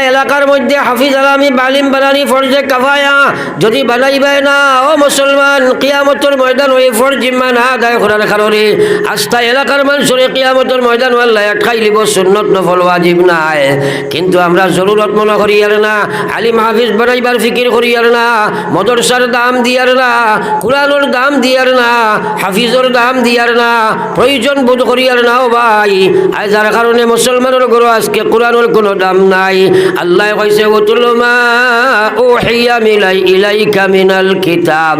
এলাকার মধ্যে হাফিজ আলামি বালিম বানানি ফরজে কাফায়া। যদি বানাইবে না, ও মুসলমান, কিয়ামতর ময়দান ওই ফর জিম্মা না আদায় করার কারণে আস্থা এলাকার মানুষের কিয়ামতর ময়দান আল্লাহ খাই লিব, সুন্নত নফল ওয়াজিব নাই। কিন্তু আমরা জরুরত মনে করি আর না, আলিম হাফিজ বানাইবার ফিকির করি আর না, মদরসার দাম দিয়ার না, কোরআনোর দাম দিয়ার না, হাফিজর দাম দিয়ার না, প্রয়োজন বোধ করি আর না ও ভাই। আর যার কারণে মুসলমানের গরু আজকে কোরআনের কোনো দাম নাই। আল্লাহ কইছে, উতুল মা উহিয়া মিলাই, ইলাইকা মিনাল কিতাব।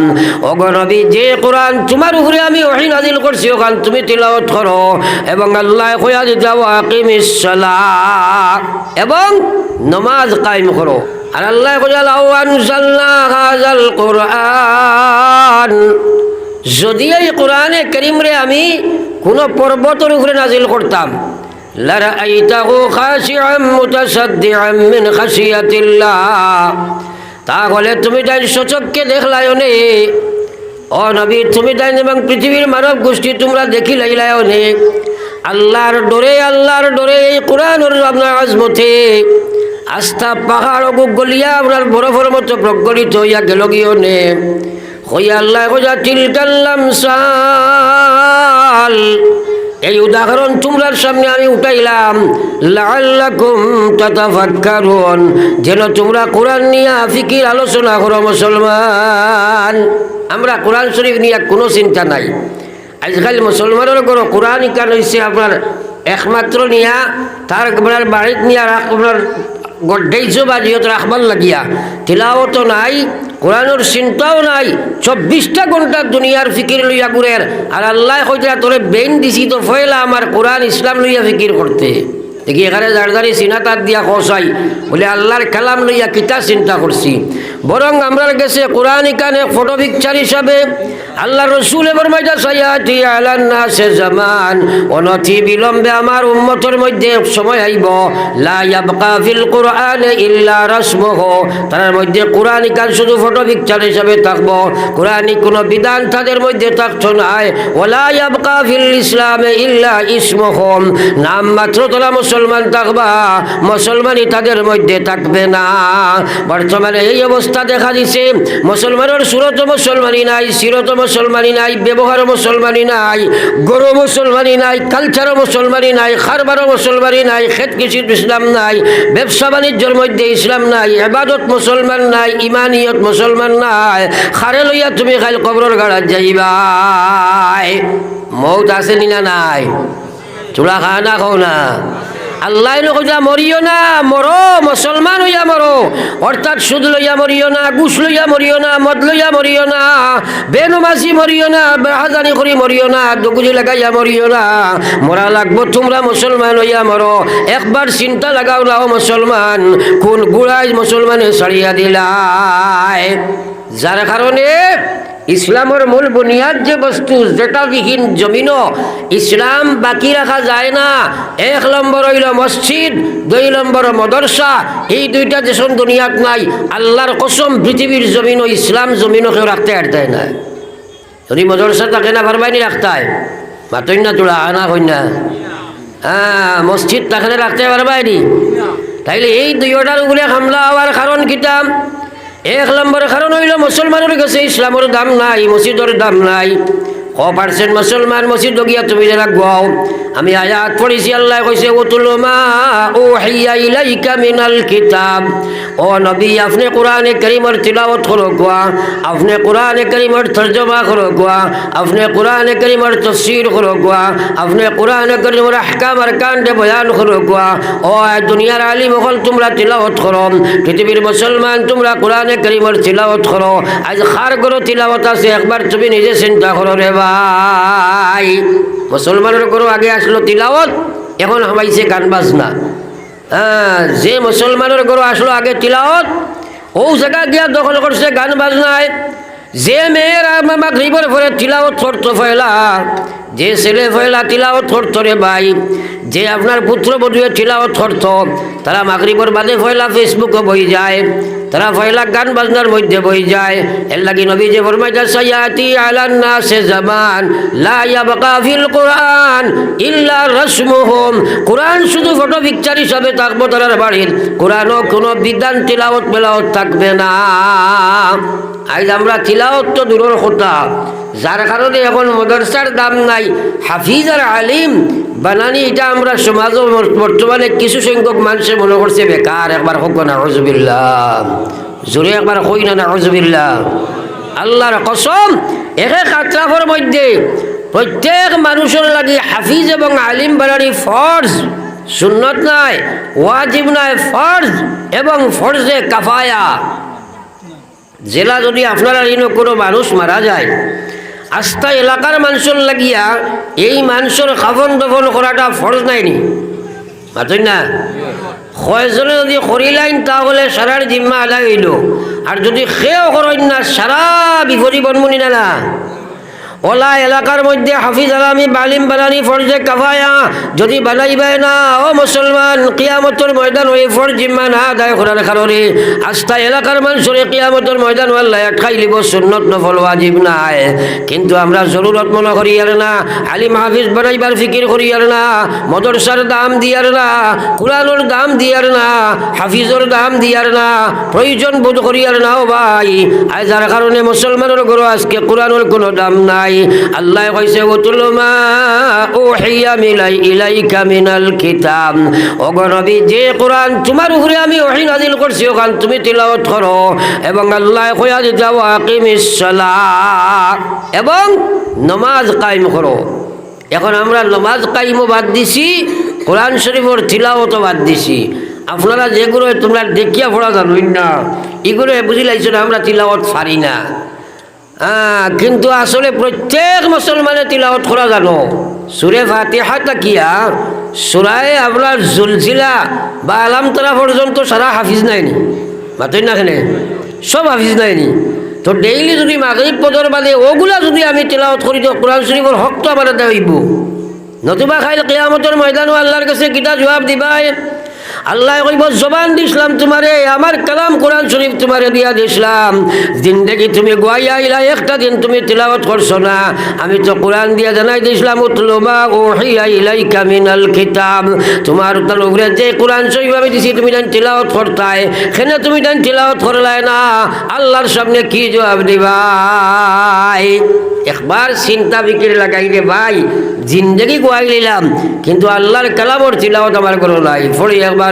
ওগো নবী, যে কোরআন তোমার উপরে আমি ওহী নাজিল করছি, ওখান তুমি তিলাওয়াত করো। এবং আল্লাহ কইয়া দিতে আকিমিস সালাহ এবং নমাজ কায়েম করো। আর আল্লাহ কইয়া লাউ আনজালনা হাযাল কোরআন। যদি এই কোরআনে করিম রে আমি কোনো পর্বতের উপরে নাজিল করতাম لرأيته خاشعا متصدعا من خشية الله তাহলে তুমি তাই সচককে দেখলাই নে ও নবী তুমি তাই এবং পৃথিবীর মানব গোষ্ঠী তোমরা দেখি লাইলাই নে আল্লাহর ডোরে আল্লাহর ডোরে এই কোরআনের আপনার আজমতে আস্থা পাহাড় গলিয়া আপনার বরফের মতো প্রজ্বলিত হইয়া গেল গিয়ে নে হইয়া আল্লাহ হইয়া তিলকাল্লাম সাল এই উদাহরণ তোমরার সামনে আমি উঠাইলাম। লাল্লাকুম তাতাফাক্কারুন। যেন তোমরা কোরআন নিয়ে ফিকির আলোচনা করো মুসলমান। আমরা কোরআন শরীফ নিয়ে কোনো চিন্তা নাই। আজকাল মুসলমানের কোনো কোরআন ইকান হয়েছে আপনার একমাত্র নিয়া, তার আপনার বাড়িত নিয়ে আপনার গড্ডেইছ বা যিহত রাখবার লাগিয়া। তিলাওতো নাই, কোরআনের চিন্তাও নাই, চব্বিশটা ঘণ্টা দুনিয়ার ফিকির লইয়া ঘুরের। আর আল্লাহ হইতে তোরে বেইন দিছি তো ফয়লা আমার কোরআন ইসলাম লইয়া ফিকির করতে। দেখি এখানে জারদারি সিনা তার দিয়া খসাই বলে আল্লাহর কালাম লইয়া কিতা চিন্তা করছি? বরং আমরা গেছে কোরআন ইকানে ফটো পিকচার হিসাবে আল্লাহ রসুল এবার মাইজা সাইয়াতি আলান্না সে জামান। অনথি বিলম্বে আমার উম্মতের মধ্যে সময় আইব। লা ইয়াবকা ফিল কোরআনে ইল্লা রাসমহ। তার মধ্যে কোরআন ইকান শুধু ফটো পিকচার হিসাবে থাকব। কোরআনিক কোনো বিধান তাদের মধ্যে থাকতো নাই ওলা ইসলামে ইল্লা ইসমহম নাম মাত্র তোরা মুসলমান থাকবা, মুসলমানই তাদের মধ্যে থাকবে না। বর্তমানে এই অবস্থা দেখা দিছে, মুসলমানের সুরত মুসলমানি নাই, সিরত মুসলমানি নাই, ব্যবহার মুসলমানি নাই, গরু মুসলমানি নাই কালচার মুসলমানি নাই খারবার মুসলমানি নাই খেত কৃষির ইসলাম নাই, ব্যবসা বাণিজ্যের মধ্যে ইসলাম নাই এবাদত মুসলমান নাই, ইমানিয়ত মুসলমান নাই, খারে লইয়া তুমি খাইল কবরের গাড়াত যাইবাই মৌত আছে না নাই? চূড়া খা না খাও না? আল্লাহ কইলা মরিও না, মরো, মুসলমান হইয়া মরো। অর্থাৎ সুদ লইয়া মরিও না গুস লইয়া মরিও না, মদ লইয়া মরিও না, বেনমাজি মরিও না, বেহাজানি করি মরিও না দুগুজি লাগাইয়া মরিও না। মরা লাগবো, তোমরা মুসলমান হইয়া মরো। একবার চিন্তা লাগাও না মুসলমান, কোন গুড়াই মুসলমানে ছাড়িয়া দিলাই যার কারণে ইসলামের মূল বুনিয়াদ যে বস্তু, যেটা বিহীন জমিন ইসলাম বাকি রাখা যায় না। এক নম্বর হইল মসজিদ, দুই নম্বর মদরসা। এই দুইটা দেশন দুনিয়াত নাই। আল্লাহর কসম, পৃথিবীর জমিন ও ইসলাম জমিনও কেউ রাখতে পারতে না। যদি মদরসা তাকে না পারবাইনি রাখতে মাতই না তোলা, আনা না? হ্যাঁ মসজিদ তাকে রাখতে পারবাইনি তাইলে এই দুইটার উপরে হামলা হওয়ার কারণ কিতাম এক নম্বর কারণ হইল মুসলমানের কাছে ইসলামের দাম নাই মসজিদের দাম নাই। ক পার্সেন্ট মুসলমান মসজিদ গিয়া তুমি যারা গাও আমি আয়াত পড়েছি, আল্লাহ কইছে, উতুল মা ও হাইয়া ইলাইকা মিনাল কিতাব। ও নবী, আপনি কোরআনে করিমর তিলাওয়াত করো কোয়া আপনি কোরআনে করিমর তর্জমা করো কোয়া আপনি কোরআনে করিমর তফসির করো কোয়া আপনি কোরআনে করিমর আহকাম আর কাণ্ডে বয়ান করো কোয়া ও দুনিয়ার আলী মহল তোমরা তিলাওয়াত করো। পৃথিবীর মুসলমান, তোমরা কোরআনে করিমর তিলাওয়াত করো। আজ খার করো তিলাওয়াত আছে, একবার তুমি নিজে চিন্তা করো রে ভাই। মুসলমানের গরু আগে আসলো তিলাওয়াত, এখন হামাইছে গান বাজনা। হ্যাঁ যে মুসলমানের গরু আসলো আগে তিলাওয়াত, ও জায়গা গিয়া দখল করছে গান বাজনায়। যে মেয়েরা মামা গ্রীবের পরে তিলাওয়াত করতো ফয়লা যে ছেলে ফয়লা তিলাওয়াত করতো রে ভাই, যে আপনার পুত্র বধুয়ে তিলাওয়াত করত, তারা মাগরিবর বাদে পয়লা ফেসবুকে বই যায়, তারা পয়লা গান বাজনার মধ্যে বই যায়। এর লাগি নবী যে ফরমাইতা সায়াতি আলান নাসে জামান, লা ইয়াবকা ফিল কোরআন ইল্লা রাসমুহুম। কোরআন শুধু ফটো পিকচার হিসাবে থাকব তারার বাড়ির, কোরআনও কোনো বিধান তিলাওত মেলাওত থাকবে না। আজ আমরা তিলাওয়াত তো দূরের কথা যার কারণে এখন মদরসার দাম নাই। হাফিজ আর আলিম বানানি, এটা আমরা সমাজ বর্তমানে কিছু সংখ্যক মানুষে মনে করছে, বেকার, একবার হোক না হজবিল্লাহ জোরে একবার হই না না আল্লাহর কসম, একে কাতরাফর মধ্যে প্রত্যেক মানুষের লাগি হাফিজ এবং আলিম বানানি ফর্জ, সুন্নত নাই, ওয়াজিব নাই, ফর্জ এবং ফর্জে কাফায়া। জেলা যদি আপনারা কোনো মানুষ মারা যায় আস্থা এলাকার মানুষের লাগিয়া এই মানুষের খাফন দফন করাটা ফরজ নাইনি। মাতই না? কয়জনে যদি করিলাইন তাহলে সারার জিম্মা আদায় হইল। আর যদি সেও করেন না, সারা বিপরী বনমুনি না ওলা এলাকার মধ্যে হাফিজ আলামি বালিম বানানি ফরজে কাফায়া। যদি বানাইবাই না, ও মুসলমান, কিয়ামতর ময়দান ওই ফর জিম্মা না, আদায় করার কারণে আস্থা এলাকার মানুষের কিয়ামতর ময়দান আল্লাহ খাই লিব, সুন্নত নফল ওয়াজিব নাই। কিন্তু আমরা জরুরত মনে করি, আর না, আলিম হাফিজ বানাইবার ফিকির করি, আর না, মদরসার দাম দিয়ার না, কোরআনোর দাম দিয়ার না, হাফিজর দাম দিয়ার না, প্রয়োজন বোধ করি, আর না, ও ভাই। আজ যার কারণে মুসলমানের গরু আজকে কোরআনোর কোনো দাম নাই। আল্লাহ কইছে, উতুল মা উহিয়া মিলাই ইলাইকা মিনাল কিতাব। ওগো নবী, যে কোরআন তোমার উপরে আমি ওহী নাজিল করছি, ওখান তুমি তিলাওয়াত করো। এবং আল্লাহ কইয়া দিতে আকিমিস সালাত। এবং নমাজ কায়েম করো। এখন আমরা নমাজ কাইমও বাদ দিছি, কোরআন শরীফের তিলাওয়াতও বাদ দিছি। আপনারা যেগুলো তোমরা দেখিয়া পড়া জানোই না, এগুলো বুঝি না, আমরা তিলাওয়াত পারি না। কিন্তু আসলে প্রত্যেক মুসলমানে তিলাওয়াত করা জানো সুরে ফাতিহা তাকিয়া, সুরায় আপনার জুলসিলা বা আলামতলা পর্যন্ত সারা হাফিজ নাইনি। মাতই না কেনে? সব হাফিজ নাইনি। তো ডেইলি যদি মাগরিব পদর বাদে ওগুলা যদি আমি তিলাওয়াত করি, তো কোরআন শরীফের হক তো আমার দেব নতুবা খাইল কেয়ামতের ময়দানও আল্লাহর কাছে কিতা জবাব দিবাই আল্লাহ কইব জবান দিছিলাম তোমারে, আমার কালাম কোরআন শরীফ তোমারে দিয়া দিছিলাম। জিন্দগি তুমি গোয়াইয়া আইলা একটা দিন তুমি তিলাওয়াত করছ না। আমি তো কোরআন দিয়া জানাই দিছিলাম উতলুমা ওহিয়া ইলাইকা মিনাল কিতাব। তোমার উপরে যে কোরআন শরীফ আমি দিছি, তুমি দেন তিলাওয়াত করতাই সেনে তুমি দেন তিলাওয়াত করলাই না। আল্লাহর সামনে কি জবাব দিবাই একবার চিন্তা বিক্রি লাগাই রে ভাই, জিন্দগি গোয়াই নিলাম, কিন্তু আল্লাহর কালামর তিলাওয়াত আমার কোনো নাই। ফড়ি একবার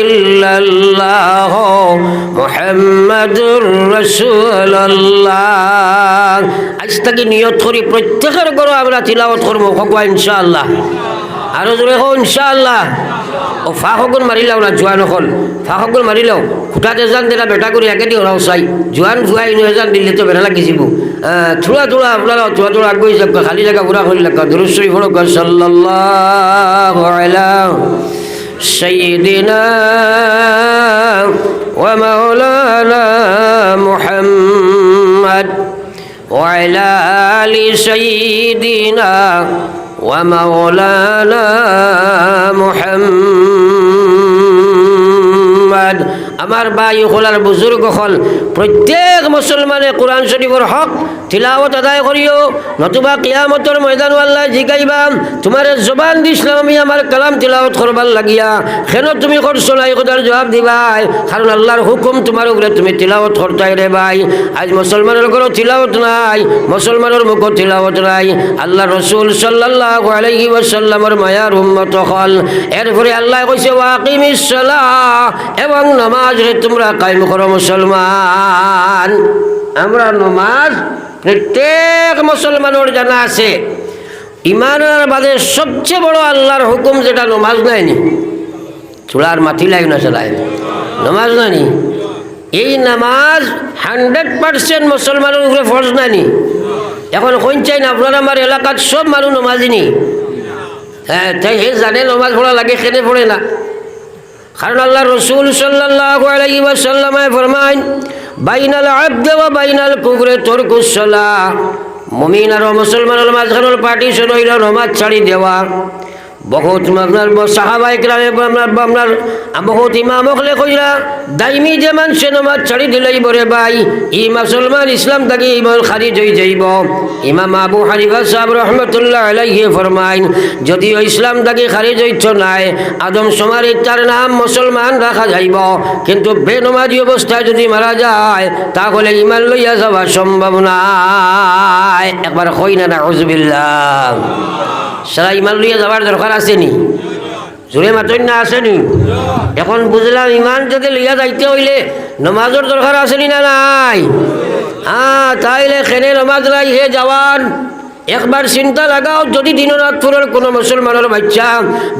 ইল্লাল্লাহ মুহাম্মাদুর রাসূলুল্লাহ। আজ থেকে নিয়ত করি প্রত্যেকের ঘরে আমরা তিলাবত করব হকবা ইনশাল্লাহ আরও জোরে হো ইনশাল্লাহ ও ফা ফাঁকগুন মারিলাও না, জোয়ান হল। ফা ফাঁকগুন মারিলাও। খুঁটাতে যান দিলা বেটা করে একে দিয়ে ওরাও চাই। জোয়ান ফুয়াই নিয়ে যান দিলে তো বেড়া লাগি যাব থোড়া থোড়া আপনারা থোড়া থোড়া আগুই যাক খালি জায়গা ঘুরা করি লাগা। দুরুশ্বরী ফোড়ক সাল্লাহ سيدنا ومولانا محمد وعلى آل سيدنا ومولانا محمد আমার ভাই হলার বুজুর্গ হল, প্রত্যেক মুসলমানে কোরআন শরীফের হক তিলাওয়াত আদায় করিও, নতুবা কিয়ামতর ময়দান আল্লাহ জিগাইবাম তোমার জবান দিছিলাম আমি আমার কালাম তিলাওয়াত করবার লাগিয়া। কেন তুমি করছ না? কথার জবাব দিবাই। কারণ আল্লাহর হুকুম তোমার উপরে তুমি তিলাওয়াত করতাই রে ভাই। আজ মুসলমানের কোনো তিলাওয়াত নাই, মুসলমানের মুখ তিলাওয়াত নাই। আল্লাহ রসুল সাল্লাহ মায়ার উম্মত হল। এরপরে আল্লাহ কইছে ওয়াকিমিস এবং নামাজ রে, তোমরা কায়েম করো মুসলমান। আমরা নমাজ প্রত্যেক মুসলমানের জানা আছে। ইমানের বাদে সবচেয়ে বড় আল্লাহর হুকুম যেটা, নমাজ নাইনি চুলার মাথি লাগে না চালায় নমাজ নানি এই নামাজ হান্ড্রেড পার্সেন্ট মুসলমানের উপরে ফরজ নানি এখন কোন চাই না, আপনার আমার এলাকার সব মানুষ নমাজিনি হ্যাঁ তাই হে জানে নমাজ পড়া লাগে খেতে পড়ে না। কারণ আল্লাহ রসুল সাল্লাহ ফরমাইন, বাইনাল আব্দ ওয়া বাইনাল কুকুরে তোর কুসলা মুমিন আর মুসলমানের মাঝখানের পার্টিশন হইল নমাজ ছাড়ি দেওয়া। বহুত আপনার সাহাবাই গ্রামে আপনার আপনার বহুত ইমামকলে কইরা দাইমি যে মানুষে নমাজ ছাড়ি দিলেই বরে ভাই, ই মুসলমান ইসলাম তাকে ইমান খারিজ হয়ে যাইব। ইমাম আবু হানিফা সাহেব রহমতুল্লাহ আলাইহি ফরমাইন, যদিও ইসলাম তাকে খারিজ হইছ নাই, আদম সমারি তার নাম মুসলমান রাখা যাইব। কিন্তু বেনমাজি অবস্থায় যদি মারা যায়, তাহলে ইমান লইয়া যাওয়া সম্ভব নাই। একবার কই না না হজবিল্লাহ সারা ইমান লইয়া যাওয়ার দরকার আসেনি। জোরে মাতন্য না আসেনি। এখন বুঝলাম ইমান যদি লইয়া যাইতে হইলে নমাজের দরকার আসেনি না নাই? হ্যাঁ তাইলে খেনে নমাজ লাই হে জওয়ান। একবার চিন্তা লাগাও, যদি দিনরাতপুরের কোনো মুসলমানের বাচ্চা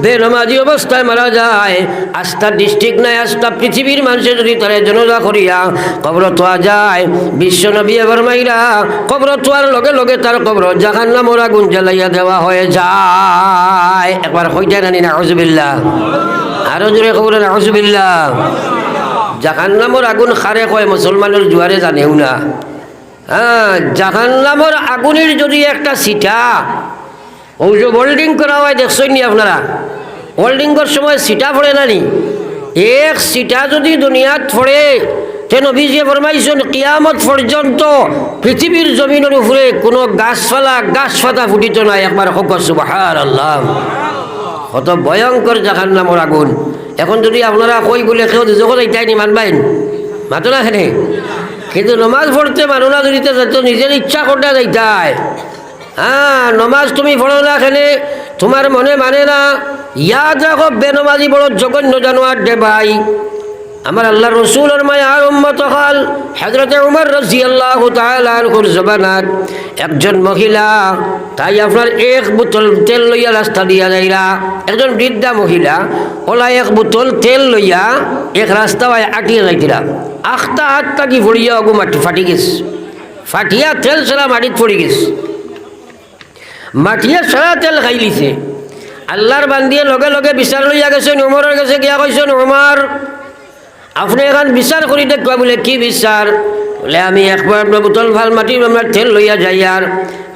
বেনমাজি অবস্থায় মারা যায়, আস্থা ডিস্ট্রিক্ট নাই, আস্থা পৃথিবীর মানুষে যদি তারা জনজা করিয়া কবর তোয়া যায়, বিশ্ব নবী এবার মাইরা কবর তোয়ার লগে লগে তার কবর জাহান নামর আগুন জ্বালাইয়া দেওয়া হয়ে যায়। একবার হইতে নানি না হজবিল্লা আরও জোরে খবর না হজবিল্লা জাহান নামর আগুন খারে কয়, মুসলমানের জুয়ারে জানেও না। হ্যাঁ জাহান আগুনের যদি একটা সিটা ওই যে ওয়েল্ডিং করা হয়, দেখছেন নি আপনারা? ওয়েল্ডিংয়ের সময় সিটা পড়ে না নি? এক সিটা যদি দুনিয়াত পড়ে, তে নবীজিয়ে ফরমাইছেন, কিয়ামত পর্যন্ত পৃথিবীর জমিনের উপরে কোনো গাছপালা গাছ পাতা ফুটিত নাই। একবার হোক সুবাহার আল্লাহ কত ভয়ঙ্কর জাহান নামর আগুন। এখন যদি আপনারা কই বলে কেউ যখন এইটাই নি মানবাইন মাতো না খেনে কিন্তু নমাজ পড়তে মানু না যদি তো নিজের ইচ্ছা করতে যাইতাই হ্যাঁ নমাজ তুমি পড়ো না খেলে তোমার মনে মানে না ইয়াদ রাখো বেনমাজি বড় জঘন্য জানোয়ার দে ভাই। আমার আল্লাহ রসুলের মায়ার হল। হজরতে উমর রসি আল্লাহ তালুর জবানাত। একজন মহিলা, তাই আপনার এক বোতল তেল লইয়া রাস্তা দিয়া যাইরা। একজন বৃদ্ধা মহিলা, ওলা এক বোতল তেল লইয়া এক রাস্তা আটিয়ে যাইতিরা আখটা হাতটা কি ফড়িয়া অগু মাটি ফাটি গেছে। ফাটিয়া তেল সারা মাটিত পড়ি গেছে। মাটিয়া সারা তেল খাই লিছে। আল্লাহর বান্দিয়ে লগে লগে বিচার লইয়া গেছেন উমরের কাছে গিয়া কইছেন উমর আপনি এখন বিচার করি দেখবা বলে, কি বিচার? বলে, আমি একবার আপনার বোতল ভালো মাটি আপনার তেল লইয়া যাই আর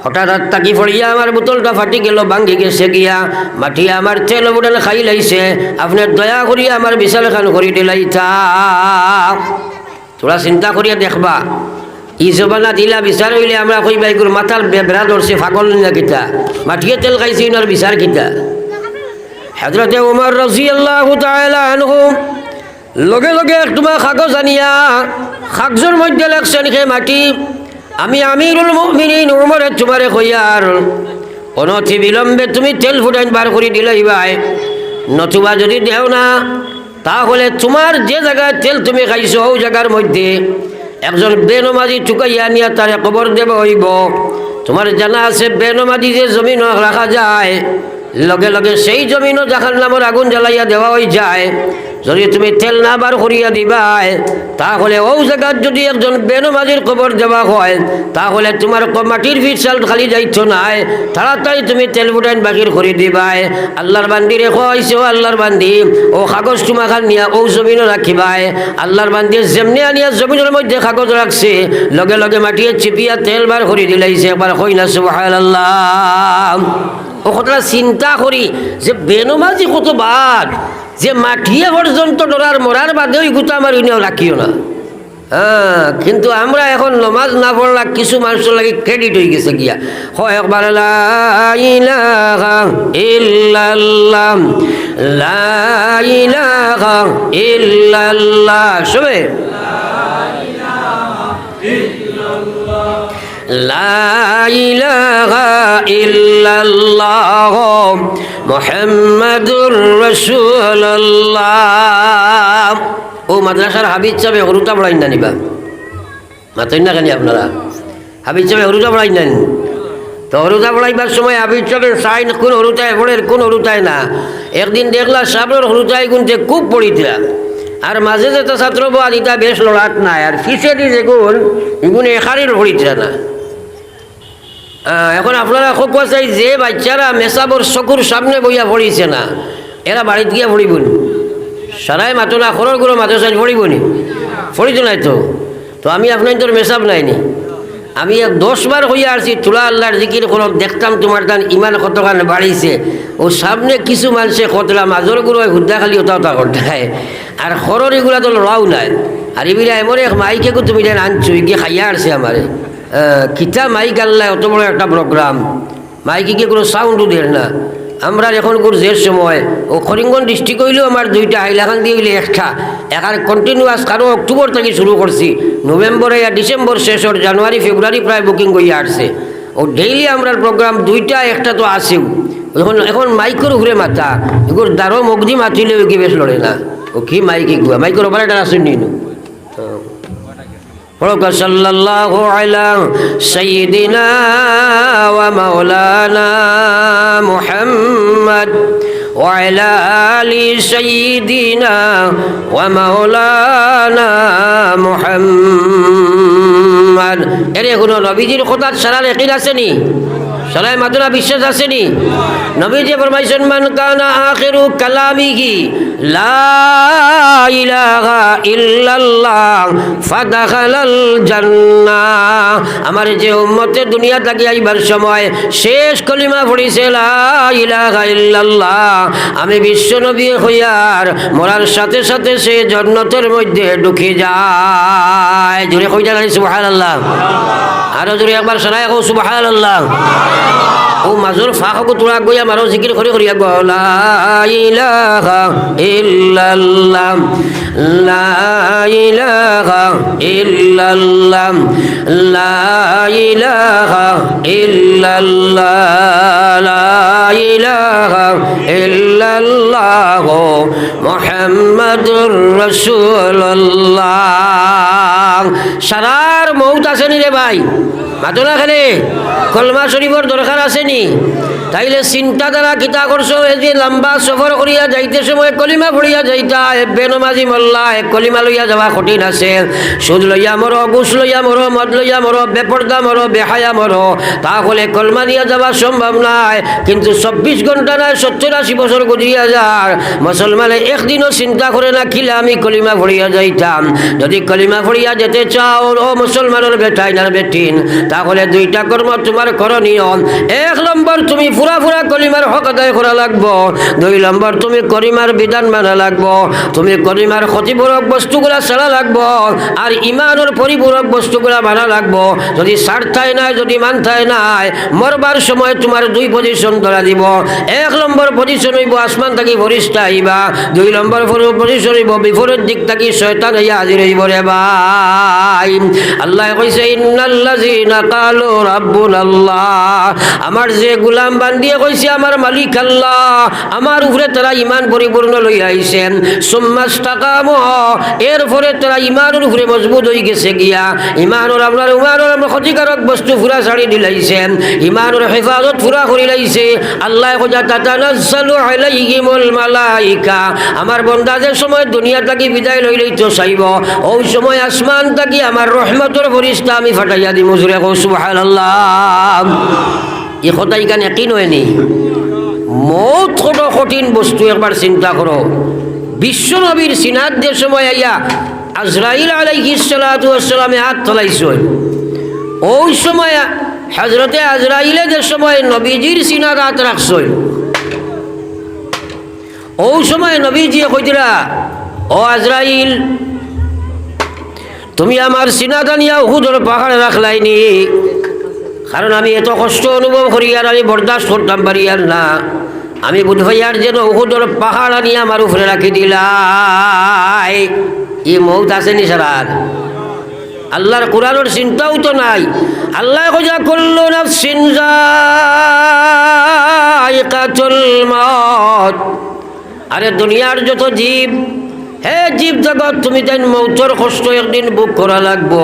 হঠাৎ হাত তাকি ফড়িয়া আমার বোতলটা ফাটি গেল, ভাঙ্গি গেছে গিয়া। মাটি আমার তেল বোতল খাই লাইছে, আপনার দয়া করিয়া আমার বিচার খান করি দিলাই তোরা চিন্তা করিয়া দেখবা, ই জবানা দিলা বিচার হইলে আমরা কইবা এগুলো মাথার বেড়া ধরছে ফাগল না কিতা। মাটিয়ে তেল খাইছে ইনার বিচার কিতা। হজরতে উমর রসি আল্লাহ আনহু লগে লগে তোমার কাগজ আনিয়া কাগজের মধ্যে লেখছেন সে মাটি আমি আমিরুল মুমিনিন উমরে তোমারে কইয়ার অনথি বিলম্বে তুমি তেল ফুটাইন বার করে দিলেই ভাই নতুবা যদি দেও না, তাহলে তোমার যে জায়গায় তেল তুমি খাইছো ওই জায়গার মধ্যে একজন বেনমাজি টুকাইয়া নিয়া তারে কবর দেব হইব। তোমার জানা আছে, বেনমাজি যে জমিন রাখা যায় লগে লগে সেই জমিনও জাহান নামর আগুন জ্বালাইয়া দেওয়া হয়ে যায়। যদি তুমি তেল না বার করিয়া দিবাই, তাহলে ও জায়গার যদি একজন বেনমাজির কবর দেওয়া হয়, তাহলে তোমার মাটির ফিসাল খালি যাইছ নাই। তাড়াতাড়ি তুমি তেল বুটাইন বাকির করে দিবাই। আল্লাহর বান্দি রেখো আইসে ও আল্লাহর বান্দি, ও কাগজ তোমাখান নিয়া ও জমিনও রাখিবাই। আল্লাহর বান্দি যেমনি আনিয়া জমিনের মধ্যে কাগজ রাখছে, লগে লগে মাটিয়ে চিপিয়া তেল বার করে দিলাইছে। একবার কই না সুবহানাল্লাহ। ও কথাটা চিন্তা করি যে বেনমাজি কত বাদ, যে মাঠিয়ে পর্যন্ত ডরার মরার বাদেও গোটা গুতা আমার ইনেও রাখিও না। হ্যাঁ কিন্তু আমরা এখন নমাজ না পড়লা কিছু মানুষের লাগে ক্রেডিট হয়ে গেছে গিয়া। হয় একবার লাইলাহা ইল্লাল্লাহ সবে লাইলাহা ইল্লাল্লাহ। মোহাম্মদুর রসুল্লাহ ও মাদ্রাসার হাবিজ চাবে হরুটা বড়াই না নিবা। মাতেন না কেন আপনারা? হাবিজ চাবে হরুটা বড়াই নেন তো হরুদা বলাইবার সময় আবির চলের সাইন কোন হরুতায় বলের কোন হরুতায় না। একদিন দেখলা সাবর হরুতায় গুনতে খুব পড়িতা আর মাঝে যেতে ছাত্র বাদ ইটা বেশ লড়াত নাই, আর ফিসে দিয়ে যেগুন এগুনে এখারির হরিতা না। এখন আপনারা খুব চাই যে বাচ্চারা মেসাবর চকুর সামনে বইয়া পড়িছে না, এরা বাড়িত গিয়া পড়িব নি। সারাই মাতো না খররগুলো মাতো চাই পড়িব নি। পড়িত নাই তো। তো আমি আপনার তোর মেসাব নাইনি আমি এক দশ বার হইয়া আসছি তুলা আল্লাহর জিকির কোনো দেখতাম তোমার তান ইমান কতখান বাড়িছে ও সামনে কিছু মানুষে কতলা মাজরগুলো হুদ্দা খালি ওটা ওটা করতায় আর খরর এগুলা তো লড়াও নাই। আর এবিলা এমন এক মাইকে তুমি আনছো গিয়ে খাইয়া আসছে আমারে কিতা মাইক আল্লাহ, অত বড় একটা প্রোগ্রাম মাইকে গিয়ে কোনো সাউন্ডও দেয় না। আমরা এখন যে সময় ও করিমগঞ্জ ডিস্ট্রিক্ট হইলেও আমার দুইটা হাইলাখান দিয়ে হইলে একটা। একার কন্টিনিউয়াস কারও অক্টোবর থেকে শুরু করছি। নভেম্বরে আর ডিসেম্বর শেষর জানুয়ারি, ফেব্রুয়ারি প্রায় বুকিং করিয়া আসছে। ও ডেইলি আমরা প্রোগ্রাম দুইটা, একটা তো আসেও এখন এখন মাইকের উপরে মাথা। এগুলো দারো মগদি মাতিলেও কি বেশ লড়ে না। ও কি মাইকে গুয়া? মাইকের ওপরে আসেন নি পড়ক সাল্লাল্লাহু আলা সাইয়্যিদিনা ওয়া মাওলানা মুহাম্মদ وعلى آل سيدنا ومولانا محمد এরে কোনো নবীজির কথা সারা লেখিন আসেনি সালাই মাদুরা বিশ্বাস আসেনি নবীজি ফরমাইছেন মান কানা আখিরু কালামিহি আমার যে উম্মতে দুনিয়া থাকি আইবার সময় শেষ কলিমা পড়িছে আমি বিশ্ব নবী হইয়ার মরার সাথে সাথে সে জন্নতের মধ্যে ঢুকে যায়। জোরে কইটা সুবহানাল্লাহ। আরও জোরে একবার শোনায় সুবহানাল্লাহ। ও মাজুর ফাঁকো তোরা গইয়া মারো জিকির করে করিয়া গো লা ইলাহা ইল্লাল্লাহ, লা সারার মৌত আসেনি রে ভাই? মাতো না খালি কলমা শরীফর দরকার আসেনি। তাইলে চিন্তা দ্বারা কিতা করছ? এই যে লম্বা সফর করিয়া যাইতে সময় কলিমা পড়িয়া যাইতা বেনমাজি মল্লা এক কলিমা লইয়া যাওয়া কঠিন আছে। সুদ লইয়া মর গুছ লইয়া মর মদ লইয়া মর বেপর্দা মর বেহায়া মর তাহলে কলমা নিয়ে যাওয়া সম্ভব নাই, কিন্তু চব্বিশ ঘণ্টা নাই সত্তর আশি বছর গুজিয়া যার মুসলমানে একদিনও চিন্তা করে না খিলে আমি কলিমা ভরিয়া যাইতাম। যদি কলিমা ভরিয়া যেতে চাও, ও মুসলমানের বেটাই না বেটিন তাহলে দুইটা কর্ম তোমার করণীয়। এক নম্বর তুমি ফুরা ফুরা কলিমার হক আদায় করা লাগবো। দুই নম্বর তুমি করিমার বিধান মানা লাগবো। তুমি করিমার ক্ষতিপূরক বস্তুগুলা ছাড়া লাগবো। আর ইমানের পরিপূরক বস্তুগুলা মানা লাগবো। যদি স্বার্থায় নাই, যদি মানথায় নাই, মরবার সময় তোমার দুই পজিশন ধরা দিব। এক নম্বর পজিশন হইব আসমান থাকি ফরিস্তা আইবা দুই নম্বর পজিশন হইব বিপরীত দিক থাকি শয়তান হইয়া হাজির হইব রে ভাই। আল্লাহ কইছে, ইন্নাল্লাযিনা কালু রাব্বুনাল্লাহ আমার যে গোলাম বান্দিয়ে কইছে আমার মালিক আল্লাহ, আমার উপরে তারা ইমান পরিপূর্ণ লই আইছেন। সুম্মাস টাকাম এরপরে তারা ইমানের উপরে মজবুত হয়ে গেছে গিয়া ইমানের আপনার ইমানের আপনার ক্ষতিকারক বস্তু ফুরা ছাড়ি দিলাইছেন ইমানের হেফাজত ফুরা করি লাইছে। আল্লাহ কজা তাতানাজ্জালু আলাইহিমুল মালাইকা আমার বন্দা যে সময় দুনিয়া থাকি বিদায় লই লইতো চাইব ওই সময় আসমান থাকি আমার রহমতের ফরিস্তা আমি ফাটাইয়া দিমু জুরে কৌ সুবহানাল্লাহ। এই কথা ইখানে একই নয় নি? মৌত কত কঠিন বস্তু, একবার চিন্তা করো। বিশ্ব নবীর সিনাদের সময় আইয়া আজরাইল ওয়াসসালামে হাত তলাইছই ওই সময় হজরতে আজরাইলে যে সময় নবীজির সিনার হাত রাখছই ওই সময় নবীজি কইতিরা, ও আজরাইল তুমি আমার সিনাদা নিয়া হুদর পাহাড়ে রাখলাইনি। কারণ আমি এত কষ্ট অনুভব করি আর আমি বরদাস্ত করতাম পারি আর না। আমি বুধভাইয়ার যেন হুদর পাহাড় নিয়ে আমার উপরে রাখি দিলাই। ই মৌত আসেনি সারার আল্লাহর কোরআনের চিন্তাও তো নাই। আল্লাহ খোঁজা করল না সিনজাইকাতুল মত আরে দুনিয়ার যত জীব হে জীব জগৎ তুমি তাই মৌতর কষ্ট একদিন বুক করা লাগবো।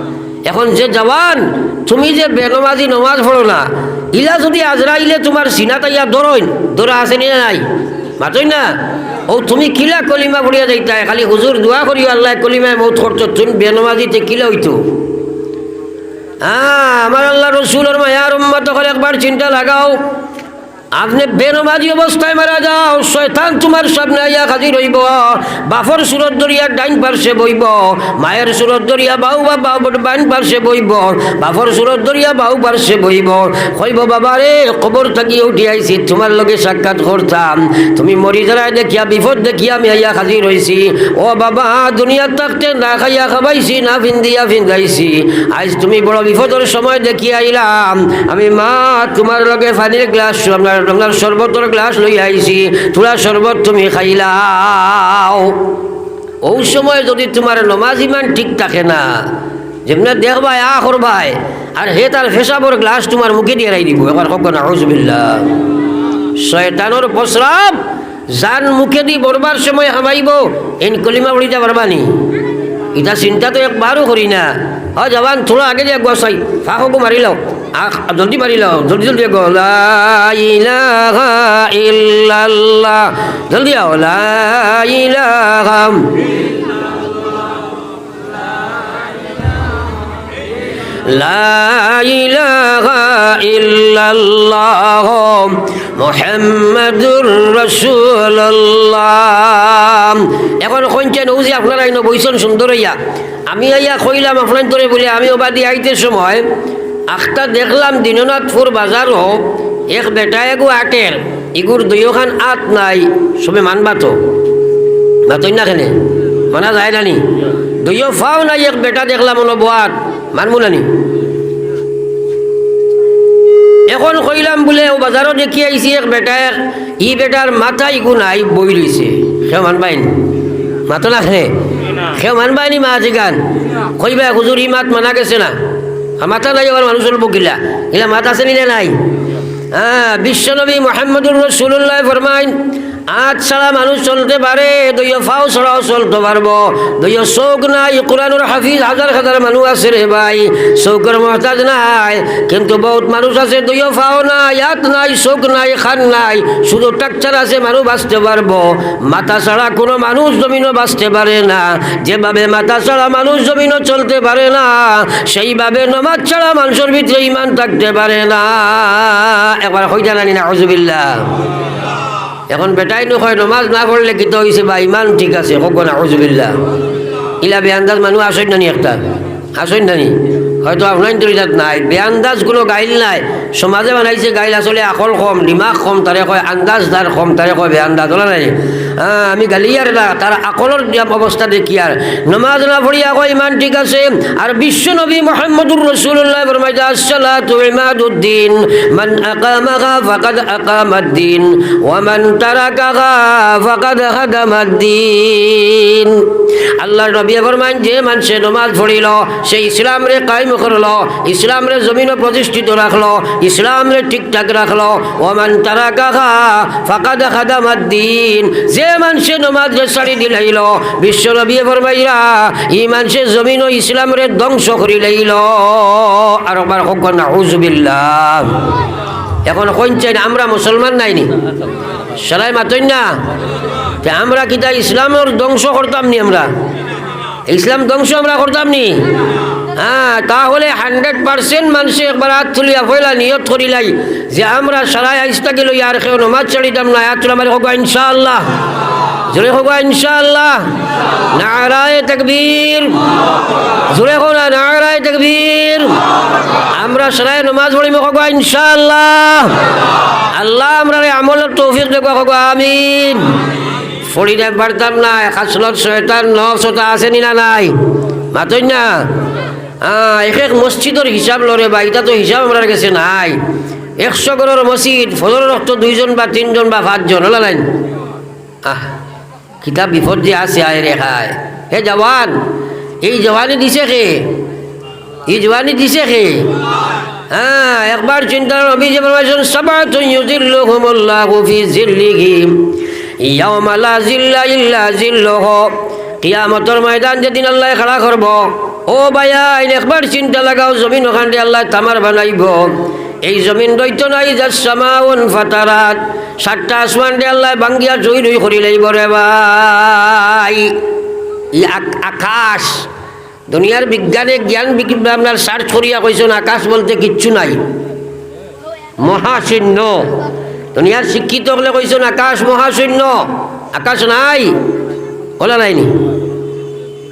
এখন যে জওয়ান তুমি যে বেনমাজি নমাজ পড়ো না, ইলা যদি আজরাইলে তোমার সিনাতা ইয়া দরইন দরা আছে নি নাই? মাতই না? ও তুমি কিলা কলিমা পড়িয়া যাইতা? খালি হুজুর দোয়া করিও আল্লাহ কলিমায় মৌত খরচ তুমি বেনমাজিতে কিলা হইতো? হ্যাঁ আমার আল্লাহ রসুলের মায়ার উম্মত একবার চিন্তা লাগাও। আপনি বেনমাজি অবস্থায় মারা যাও, শয়তান তোমার সামনে আইয়া হাজির হইব। বাফর সুরত দরিয়া ডাইন পার্শ্বে বইব, মায়ের সুরত দরিয়া বাউ বা বাইন পার্শ্বে বইব, বাফর সুরত দরিয়া বাউ পার্শ্বে বইব। কইব বাবা রে, কবর থাকি উঠি আইছি, তোমার লগে সাক্ষাৎ করতাম। তুমি মরি যারায় দেখিয়া, বিপদ দেখিয়া আমি আইয়া হাজির হইছি। ও বাবা দুনিয়া থাকতে না খাইয়া খাবাইছি, না ফিন্দিয়া ফিন্দাইছি। আজ তুমি বড় বিপদের সময় দেখিয়া আইলাম। আমি মা, তোমার লগে পানির গ্লাস আপনার আপনার শরবতের গ্লাস লই আইছি, তোরা শরবত তুমি খাইলাও। ওই সময় যদি তোমার নমাজ ইমান ঠিক থাকে না, যেমনি দেখবাই আ করবাই আর হে তার ফেসাবর গ্লাস তোমার মুখে দিয়ে রাই দিব। এবার হোক না হজবিল্লা শয়তানোর প্রস্রাব, জান মুখে দি বরবার সময় হামাইব, এন কলিমা বলিতে পারবানি। এটা চিন্তা তো একবারও করি না। হয় জবান থোড়া আগে দিয়ে গছাই ফাঁককো মারি লও জলদি মারি লও জলদি জলদি গলা জলদি আও, লা ইলাহা লা ইলাহা ইল্লাল্লাহ। মোহাম্মদুর রসুল্লাহ এখন কইছেন ও যে আপনারা বইছেন সুন্দর আমি আইয়া কইলাম, আপনার তোরে বলে আমি ওবাদি আইতে সময়। আখটা দেখলাম দিননাথপুর বাজারও এক বেটা এগো আটের ইগুর দুইখান আট নাই, সবে মানবা তো। মাতই না খেনে মানা যায় নানি। দুইও ফাও নাই, এক বেটা দেখলাম অনুবাদ মানবো নানি। এখন কইলাম বোলে, ও বাজারও দেখি আইছি, এক বেটা ই বেটার মাথা ইগু নাই, বই রইছে। সেও মানবাইন মাতো না খেনে সেও মানবাইনি মা আজি গান কইবা হুজুর, ই মাত মানা গেছে না? মাথা নাই আবার মানুষ বকিলা। এলা মাথা আছে নিলে নাই? হ্যাঁ বিশ্বনবী মোহাম্মদুর রসুল্লাহ ফরমাইন আজ ছাড়া মানুষ চলতে পারে দইয় ফাও ছাড়াও চলতে পারব। দইয় চৌক নাই, কোরআনুর হাফিজ হাজার হাজার মানুষ আছে রে ভাই। চৌকের মহতাজ নাই, কিন্তু বহুত মানুষ আছে দইয় ফাও নাই, হাত নাই চৌক নাই, খান নাই। শুধু টাকচার আছে, মানুষ বাঁচতে পারব। মাথা ছাড়া কোনো মানুষ জমিনও বাঁচতে পারে না। যেভাবে মাথা ছাড়া মানুষ জমিনও চলতে পারে না, সেইভাবে নমাজ ছাড়া মানুষের ভিতরে ইমান থাকতে পারে না। একবার হয়ে জানানি না হজবিল্লা এখন বেটাই নয় নমাজ না পড়লে কি তো হয়েছে বা ইমান ঠিক আছে? হোক না হজবিল্লা ইলা বেআন্দাজ মানুষ আসেন নানি একটা। আসেন নানি। হয়তো আপনার তরিজাত নাই। বেআন্দাজ কোনো গাইল নাই। সমাজে বানাইছে, গাইল আসলে আকল কম, দিমাগ কম তারে কয় আন্দাজ তার কম তারে কয় বেআন্দাজ হলা নাই। আমি গালি আর না তার আকলের অবস্থা দেখি আর নমাজ না পড়িয়া কয় ইমান ঠিক আছে। আর বিশ্ব নবী মোহাম্মদুর রসুল্লাহ ফরমাইতা আসসালাতু ইমাদুদ্দিন, মান আকামাহা ফাকাদ আকামাদ্দিন, ওয়া মান তারাকাহা ফাকাদ হাদামাদ্দিন। আল্লাহর নবী ফরমান যে মানুষে নমাজ পড়িল সে ইসলাম রে কায়েম করল ইসলাম রে জমিনও প্রতিষ্ঠিত রাখল ইসলাম রে ঠিকঠাক রাখল। ওমান তারা কাহা ফাঁকা দেখা দামাদ্দিন যে মানুষে নমাজ ছাড়ি দিলাইল, বিশ্ব নবী ফরমাইরা ই মানুষে জমিন ও ইসলাম রে ধ্বংস করি লাইল। আর একবার হোক না হুজবিল্লাহ এখন কইছেন আমরা মুসলমান নাইনি। সালাই মাতই না। আমরা কিতা ইসলামের ধ্বংস করতাম নি আমরা? ইসলাম ধ্বংস আমরা করতাম নি? হ্যাঁ তাহলে হান্ড্রেড পার্সেন্ট মানুষে একবার হাত তুলিয়া ফেলা নিয়ত করিলাই যে আমরা সারাই আইসটা গেল আর কেউ নমাজ চড়িতাম না। হাত তুলে আমার হোক ইনশাআল্লাহ। জোরে হোক ইনশাআল্লাহ। নারায় তকবীর। জোরে হোক না, নারায় তকবীর। আমরা সারাই নমাজ পড়িব হোক ইনশাআল্লাহ। আল্লাহ আমরা আমলের তৌফিক দেখো হোক আমিন। ফড়িতে পারতাম না খাসলত শয়তান নফসতা আছে নি না নাই? মাতই না? এক এক মসজিদের হিসাব লরে বা এটা তো হিসাব আমার কাছে নাই। একশো গড়ের মসজিদ ফজর রক্ত দুইজন বা তিনজন বা পাঁচজন, হলা নাই? আহ, কিতাব বিপদ যে আছে, আয় রেখায় হে জওয়ান, এই জওয়ানি দিছে কে? এই জওয়ানি দিছে কে? হ্যাঁ একবার চিন্তা নবী যে বলছেন, সাবাতুন ইউযিল্লুহুমুল্লাহু ফি জিল্লিহি ইয়াওমা লা জিল্লা ইল্লা জিল্লুহু কিয়ামতের ময়দান যেদিন আল্লাহ খাড়া করব ও ভাইয়া একবার চিন্তা লাগাও, জমিন ওখান দিয়ে আল্লাহ তামার বানাইব। এই জমিন দৈত্য নাই, যার ফাতারাত। সাতটা আসমান দিয়ে আল্লাহ বাঙ্গিয়া জই রই করি লাইব রে ভাই। আকাশ। দুনিয়ার বিজ্ঞানে জ্ঞান আপনার সার্চ করিয়া কইছেন আকাশ বলতে কিচ্ছু নাই। মহাশূন্য। দুনিয়ার শিক্ষিত হলে কইছেন আকাশ মহাশূন্য। আকাশ নাই বলা নাইনি।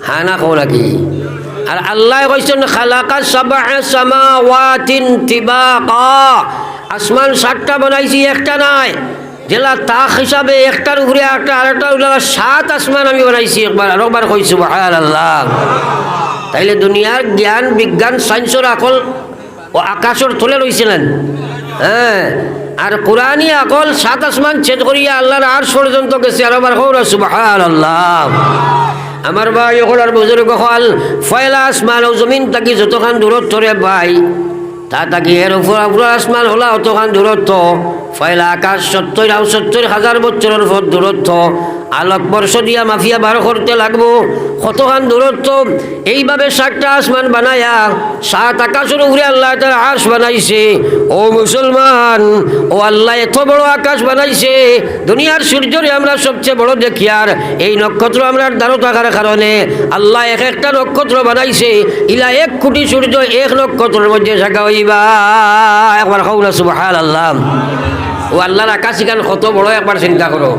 হ্যাঁ না কো? নাকি আর আল্লাহ কইছেন, খালাকা সাবা সামাওয়াতিন তিবাকা। আসমান সাতটা বানাইছি, একটা নাই। জেলা তাক হিসাবে একটার উপরে একটা, আরেকটা উল্লা সাত আসমান আমি বানাইছি একবার। আরেকবার কইছি হায়াল আল্লাহ তাইলে দুনিয়ার জ্ঞান, বিজ্ঞান সায়েন্সের আকল ও আকাশের তলে রইছিলেন হ্যাঁ। আর কোরআনই আকল, সাত আসমান ছেদ করিয়া আল্লাহর আর পর্যন্ত গেছে। আর আবার কৌর সুবহান আল্লাহ আমার ভাই ওখানার বুজুর্গ হল। ফয়লা আসমান ও জমিন তাকি যতখান দূরত ধরে ভাই, তা তাকি এর উপর পুরো আসমান হলা অতখান দূরত্ব। ফয়লা আকাশ সত্তর সত্তর হাজার বছরের উপর দূরত্ব। আলোক বর্ষ দিয়া মাফিয়া বার করতে লাগবো। কতখান দূরত্ব? এইভাবে সাতটা আসমান বানায়া, সাত আকাশের উপরে আল্লাহ তার আস বানাইছে। ও মুসলমান, ও আল্লাহ এত বড় আকাশ বানাইছে। দুনিয়ার সূর্যরে আমরা সবচেয়ে বড় দেখি আর এই নক্ষত্র আমরা দাঁড়ো থাকার কারণে আল্লাহ এক একটা নক্ষত্র বানাইছে। ইলা এক কোটি সূর্য এক নক্ষত্রের মধ্যে থাকা হইবা। একবার হৌ না সুবাহ আল্লাহ ও আল্লাহর আকাশ কত বড় একবার চিন্তা করো।